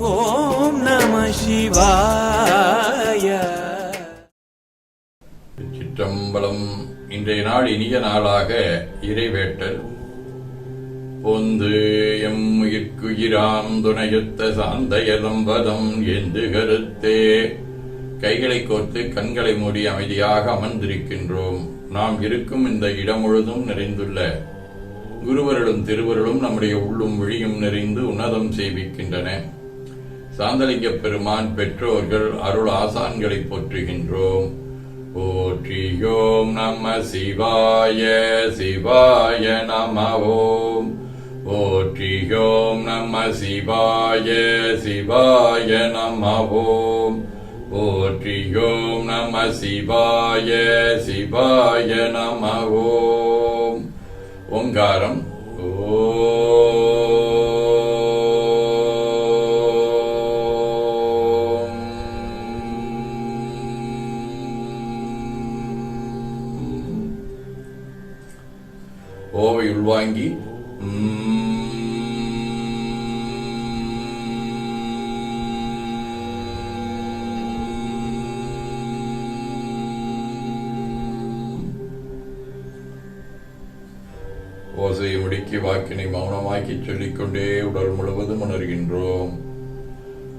ஓம் நம சிவாய. சிற்றம்பலம் இன்றைய நாள் இனிய நாளாக இறைவேட்டல். பொந்து எம் உயிர்க்குயிராம் துணையுத்த சாந்தயலம்பதம் என்று கருத்தே. கைகளை கோர்த்து கண்களை மூடி அமைதியாக அமர்ந்திருக்கின்றோம். நாம் இருக்கும் இந்த இடம் முழுதும் நிறைந்துள்ள குருவருளும் திருவருளும் நம்முடைய உள்ளும் விழியும் நிறைந்து உன்னதம் செய்விக்கின்றன. சாந்தலிங்க பெருமான் பெற்றோர்கள் அருள் ஆசான்களை போற்றுகின்றோம். போற்றியோம் நம சிவாய சிவாய நம ஓம் போற்றியோம் நம சிவாய சிவாய நம ஓம் போற்றியோம் நம சிவாய சிவாய நம ஓம் ஓங்காரம் உள்வாங்கி ஓசையை முடுக்கி வாக்கினை மௌனமாக்கி சொல்லிக்கொண்டே உடல் முழுவதும் உணர்கின்றோம்.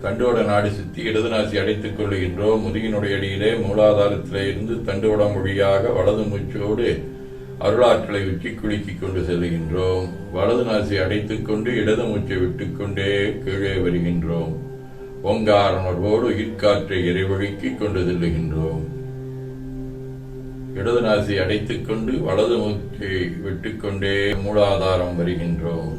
தண்டுவட நாடி சுத்தி இடது நாசி அடைத்துக் கொள்ளுகின்றோம். முதுகினுடைய அடியிலே மூலாதாரத்திலே இருந்து தண்டுவடம் மொழியாக வலது மூச்சோடு அருளாற்றலை உச்சி குலுக்கிக் கொண்டு செல்கின்றோம். வலது நாசி அடைத்துக் கொண்டு இடது மூச்சை விட்டுக்கொண்டே கீழே வருகின்றோம். ஒங்காரணர்வோடு உயிர்காற்றை இறைவழுக்கிக் கொண்டு செல்லுகின்றோம். இடது நாசி அடைத்துக் கொண்டு வலது மூச்சை விட்டுக்கொண்டே மூலாதாரம் வருகின்றோம்.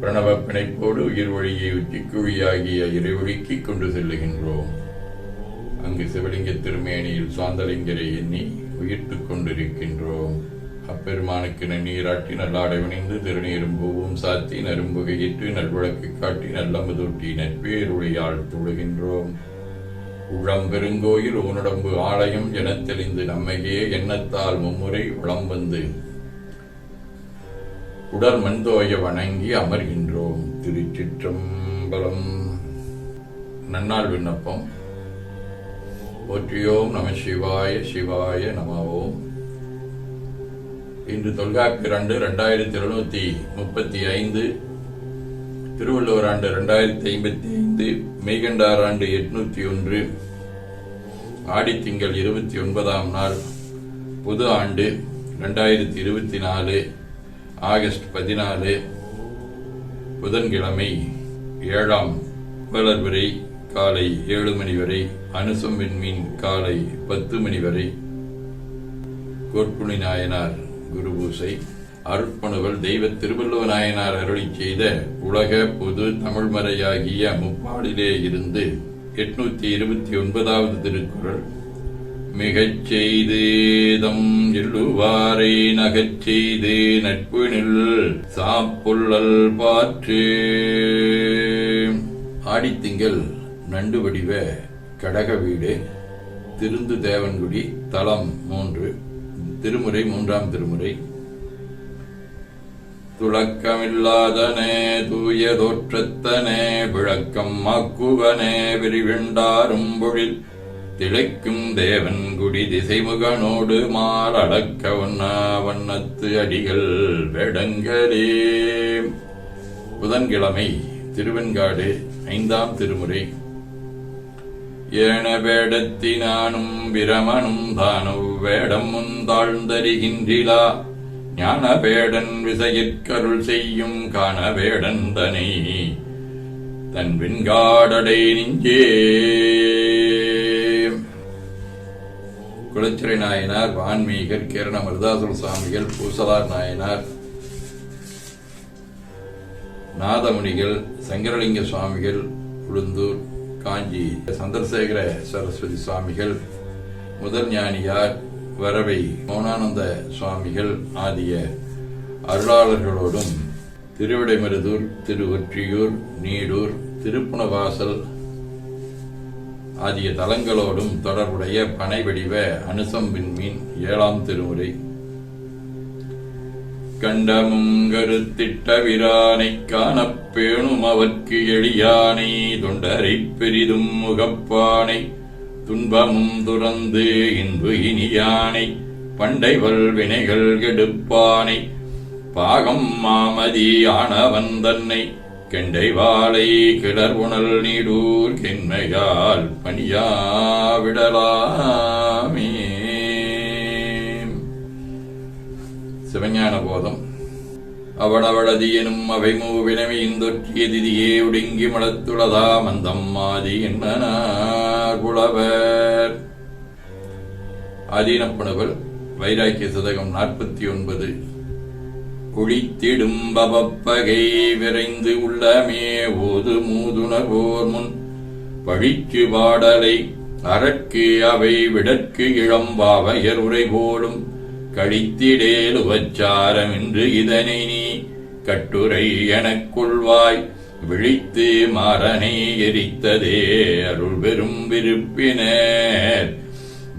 பிரணவ பிணைப்போடு உயிர் வழியை உச்சிக்குழியாகிய இறைவழுக்கிக் கொண்டு செல்லுகின்றோம். அங்கு சிவலிங்க திருமேனியில் சாந்தலிங்கரை எண்ணி உயிர்த்து கொண்டிருக்கின்றோம் அப்பெருமானுக்கு நன்னீராட்டி நல்லாடை வணிந்து திருநீரும் பூவும் சாத்தி வெயிற்று நல்விளக்கு காட்டி நல்லமுதூட்டி நட்பேருளையால் தொழுகின்றோம். உளம் பெருங்கோயில் ஊனடம்பு ஆலயம் என தெளிந்து நம்மையே எண்ணத்தால் மும்முறை உளம் வந்து உடல் மண்தோய வணங்கி அமர்கின்றோம். திருச்சிற்றம்பலம். நன்னாள் விண்ணப்பம். போற்றியோம் நம சிவாய சிவாய நமவோம் இன்று தொல்காப்பியர் ஆண்டு ரெண்டாயிரத்தி எழுநூத்தி முப்பத்தி ஐந்து திருவள்ளுவர் ஆண்டு ரெண்டாயிரத்தி ஐம்பத்தி ஐந்து மெய்கண்டார் ஆண்டு எட்நூத்தி ஒன்று ஆடித்திங்கள் இருபத்தி ஒன்பதாம் நாள் புது ஆண்டு ரெண்டாயிரத்தி இருபத்தி நாலு ஆகஸ்ட் பதினாலு புதன்கிழமை ஏழாம் வளர்வரை காலை ஏழு மணி வரை அனுசம் விண்மீன் காலை பத்து மணி வரை. கோட்புணி நாயனார் குருபூசை அருட்பணுவல் தெய்வ திருவள்ளுவ நாயனார் அருளி செய்த உலக பொது தமிழ்மறையாகிய முப்பாடிலே இருந்து எட்நூத்தி இருபத்தி ஒன்பதாவது திருக்குறள். மிகச் செய்தேதம் எள்ளுவாரை நகச் செய்து நட்பினில் சாப்புள்ளல் பாற்று. ஆடித்திங்கள் நண்டு வடிவ கடக வீடு திருந்து தேவன்குடி தலம் மூன்று திருமுறை மூன்றாம் திருமுறை. துளக்கமில்லாதனே தூய தோற்றத்தனே விளக்கம் மாக்குவனே விரிவிண்டாரும் பொழில் திளைக்கும் தேவன் குடி திசைமுகனோடு மாலடக்க ஒன்னா வண்ணத்து அடிகள் வேடங்களே. புதன்கிழமை திருவெண்காடு ஐந்தாம் திருமுறை. ஏன வேடத்தினானும் பிரமனும் தானும் வேடம் முந்தாழ்ந்தறிகின்றிலா ஞான வேடன் விசையிற்கருள் செய்யும் காண வேடன் தனை. தன் விண்காடடை நெஞ்சே. குளச்சிறை நாயனார் வான்மீகர் கேரண மருதாசுர சுவாமிகள் பூசலார் நாயனார் நாதமுனிகள் சங்கரலிங்க சுவாமிகள் உளுந்தூர் காஞ்சி சந்திரசேகர சரஸ்வதி சுவாமிகள் முதல் ஞானியார் வரவை மௌனானந்த சுவாமிகள் ஆகிய அருளாளர்களோடும் திருவிடைமருதூர் திருவொற்றியூர் நீடூர் திருப்புணவாசல் ஆகிய தலங்களோடும் தொடர்புடைய பனை வடிவ மீன் ஏழாம் திருமுறை கண்டமும் கருத்திட்ட விரானை காணப் பேணும் அவர்க்கு எளியானை. தொண்டரை பெரிதும் முகப்பானை. துன்பமும் துறந்து இன்பு இனியானை. பண்டைவல் வினைகள் கெடுப்பானை. பாகம் மாமதி ஆனவன் தன்னை. கெண்டை வாழை கிளர் உணல் நீடூர் கெண்மையால் பணியா சிவஞான போதம் அவளவளதி எனும் அவை மூவினமை இந்தொற்றிய திதியே ஒடுங்கி மலத்துளதா மந்தம் மாதி என்பனார் புலவர் ஆதீனப்பணுவல் வைராக்கிய சதகம் நாற்பத்தி ஒன்பது. ஒளித்திடும் பவப்பகை விரைந்து உள்ளமே ஓது மூதுணர்வோர் முன். பழிச்சு பாடலை அறக்கு அவை விடற்கு இளம்பாவையர் உரை போலும் கழித்திடேலுவச்சாரம் என்று இதனை நீ கட்டுரை எனக்குள்வாய் விழித்து மாறனை எரித்ததே அருள் பெரும் விருப்பினர்.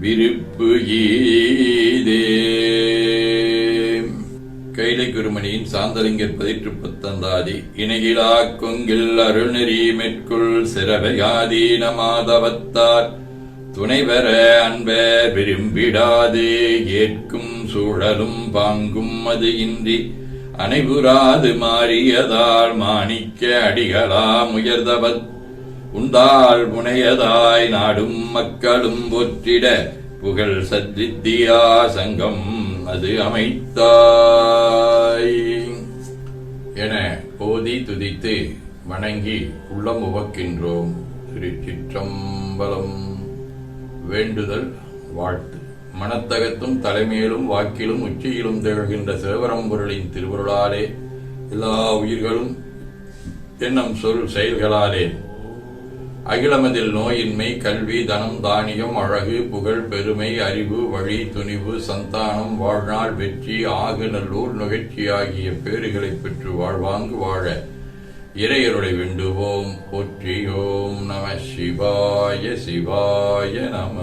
விருப்பு ஈதே. கைலை குருமணியின் சாந்தலிங்கர் பதிற்று பத்தந்தாதி இணையிலா கொங்கில் அருள்நெறி மேற்குள் சிறவையாதீன மாதவத்தார் துணைவர அன்பர் விரும்பிடாது ஏற்கும் சூழலும் பாங்கும் அது இன்றி அனைவுராது மாறியதால் மாணிக்க அடிகளா முயர்தவத் உண்டால் முனையதாய் நாடும் மக்களும் போற்றிட புகழ் சத்வித்தியா சங்கம் அது அமைத்தாய். என போதி துதித்து வணங்கி உள்ளம் உவக்கின்றோம் திருச்சிற்றம்பலம். வேண்டுதல் வாழ்த்து. மனத்தகத்தும் தலைமையிலும் வாக்கிலும் உச்சியிலும் திகழ்கின்ற சிவபரம்பொருளின் திருவருளாலே எல்லா உயிர்களும் எண்ணம் சொல் செயல்களாலே. அகிலமதில் நோயின்மை கல்வி தனம் தானியம் அழகு புகழ் பெருமை அறிவு வழி துணிவு சந்தானம் வாழ்நாள் வெற்றி ஆகு நல்லூர் நுகழ்ச்சி ஆகிய பேறுகளை பெற்று வாழ்வாங்கு வாழ இறையருளை வேண்டுவோம். போற்றியோம் நம சிவாய சிவாய நம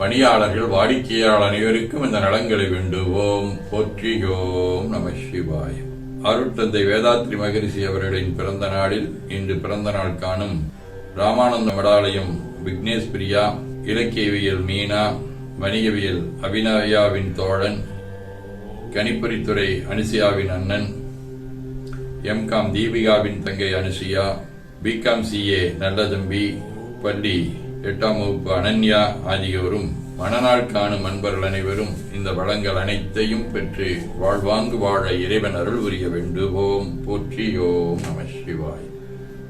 பணியாளர்கள் வாடிக்கையாளர் அனைவருக்கும் இந்த நலங்களை வேண்டுவோம். போற்றியோம் நம சிவாய. அருட்தந்தை வேதாத்ரி மகரிஷி அவர்களின் பிறந்த நாளில் இன்று பிறந்த நாள் காணும் ராமானந்த மடாலயம் விக்னேஷ் பிரியா இலக்கியவியல் மீனா வணிகவியல் அபிநயாவின் தோழன் கணிப்பொறித்துறை அனுசியாவின் அண்ணன் எம்காம் தீபிகாவின் தங்கை அனுசியா பிகாம் சிஏ நல்லதம்பி பள்ளி எட்டாம் வகுப்பு அனன்யா ஆகியோரும் மணநாள் காணும் அன்பர்கள் அனைவரும் இந்த வளங்கள் அனைத்தையும் பெற்று வாழ்வாங்கு வாழ இறைவன் அருள் உரிய வேண்டுவோம். போற்றியோம் நம சிவாய்.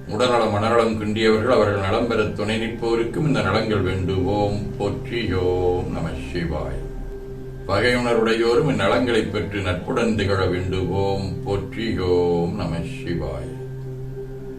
உடல்நல மனநலம் குன்றியவர்கள் அவர்கள் நலம் பெற துணை நிற்போருக்கும் இந்த நலங்கள் வேண்டுவோம். போற்றியோம் நம சிவாய். பகையுணர்வுடையோரும் இந்நலங்களை பெற்று நட்புடன் திகழ வேண்டுவோம். போற்றியோம் நம சிவாய்.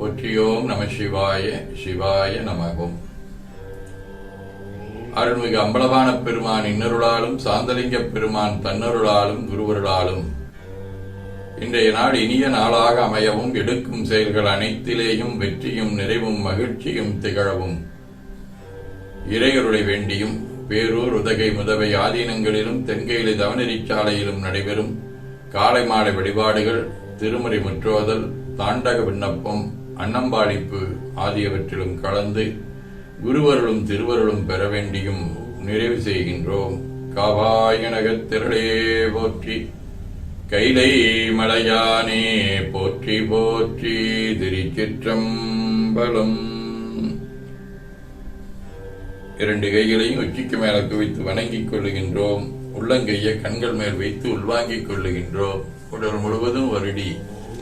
போற்றியோம் நம சிவாய சிவாய நமகும். அருள்மிகு அம்பலவான பெருமான் இன்னருளாலும் சாந்தலிங்க பெருமான் தன்னருளாலும் குருவருளாலும். இன்றைய நாள் இனிய நாளாக அமையவும் எடுக்கும் செயல்கள் அனைத்திலேயும் வெற்றியும் நிறைவும் மகிழ்ச்சியும் திகழவும். இறையருளை வேண்டியும் பேரூர் உதகை முதவை ஆதீனங்களிலும் தென்கையிலை தவநெறிச்சாலையிலும் நடைபெறும் காலை மாலை வழிபாடுகள் திருமுறை முற்றோதல் தாண்டக விண்ணப்பம் அன்னம்பாடிப்பு ஆகியவற்றிலும் கலந்து குருவருளும் திருவருளும் பெற வேண்டியும் நிறைவு செய்கின்றோம். காவாயனகத் திரளே போற்றி கைலை மலையானே போற்றி போற்றி திருச்சிற்றம்பலம். இரண்டு கைகளையும் உச்சிக்கு மேல குவித்து வணங்கிக் கொள்ளுகின்றோம். உள்ளங்கையை கண்கள் மேல் வைத்து உள்வாங்கிக் கொள்ளுகின்றோம். உடல் முழுவதும் வருடி